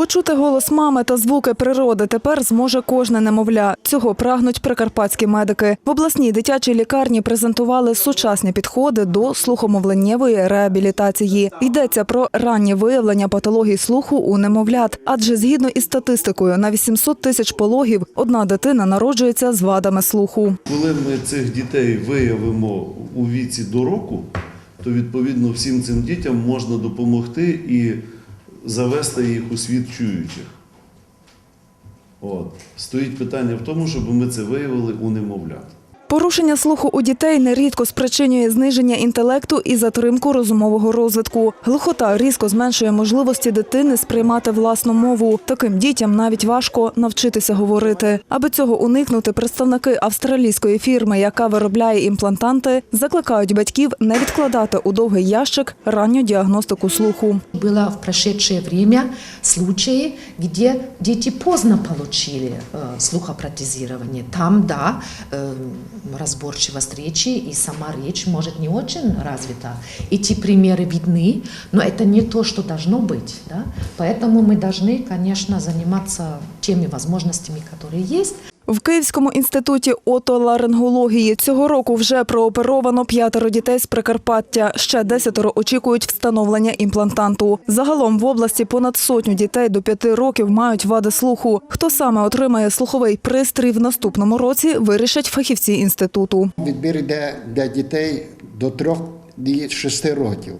Почути голос мами та звуки природи тепер зможе кожне немовля. Цього прагнуть прикарпатські медики. В обласній дитячій лікарні презентували сучасні підходи до слухомовленнєвої реабілітації. Йдеться про раннє виявлення патологій слуху у немовлят. Адже згідно із статистикою, на 800 тисяч пологів одна дитина народжується з вадами слуху. Коли ми цих дітей виявимо у віці до року, то відповідно всім цим дітям можна допомогти і завести їх у світ чуючих. От. Стоїть питання в тому, щоб ми це виявили у немовлят. Порушення слуху у дітей нерідко спричинює зниження інтелекту і затримку розумового розвитку. Глухота різко зменшує можливості дитини сприймати власну мову. Таким дітям навіть важко навчитися говорити. Аби цього уникнути, представники австралійської фірми, яка виробляє імплантанти, закликають батьків не відкладати у довгий ящик ранню діагностику слуху. Было в прошедшее время случаи, где дети поздно получили э, слухопротезирование. Там, да, э, разборчивость речи и сама речь может не очень развита. Эти примеры видны, но это не то, что должно быть. Да? Поэтому мы должны, конечно, заниматься теми возможностями, которые есть. В Київському інституті отоларингології цього року вже прооперовано п'ятеро дітей з Прикарпаття. Ще десятеро очікують встановлення імплантанту. Загалом в області понад сотню дітей до п'яти років мають вади слуху. Хто саме отримає слуховий пристрій в наступному році, вирішать фахівці інституту. Відбір йде для дітей до 3-6 років.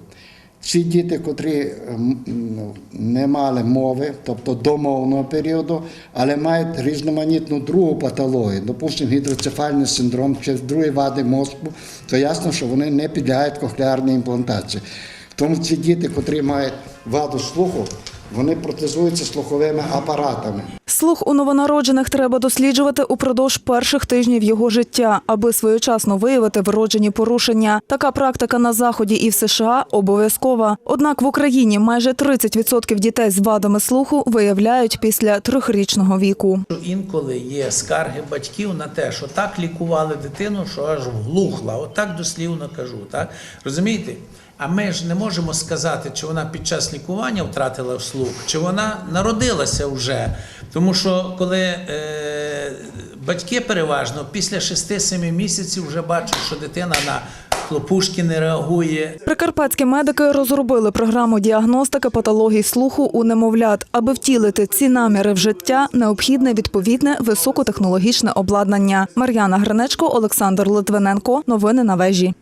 Ці діти, котрі ем, ну, не мали мови, тобто домовного періоду, але мають різноманітну другу патологію, допустимо, гідроцефальний синдром чи другі вади мозку, то ясно, що вони не підлягають кохлеарній імплантації. Тому ці діти, котрі мають ваду слуху, вони протезуються слуховими апаратами. Слух у новонароджених треба досліджувати упродовж перших тижнів його життя, аби своєчасно виявити вроджені порушення. Така практика на заході і в США обов'язкова. Однак в Україні майже 30% дітей з вадами слуху виявляють після трьохрічного віку. Інколи є скарги батьків на те, що так лікували дитину, що аж вглухла. Отак дослівно кажу. Так? Розумієте? А ми ж не можемо сказати, чи вона під час лікування втратила слух, чи вона народилася вже. Тому що коли е, батьки переважно після 6-7 місяців вже бачать, що дитина на хлопушки не реагує, Прикарпатські медики розробили програму діагностики патологій слуху у немовлят. Аби втілити ці наміри в життя, необхідне відповідне високотехнологічне обладнання. Мар'яна Гринечко, Олександр Литвиненко. Новини на вежі.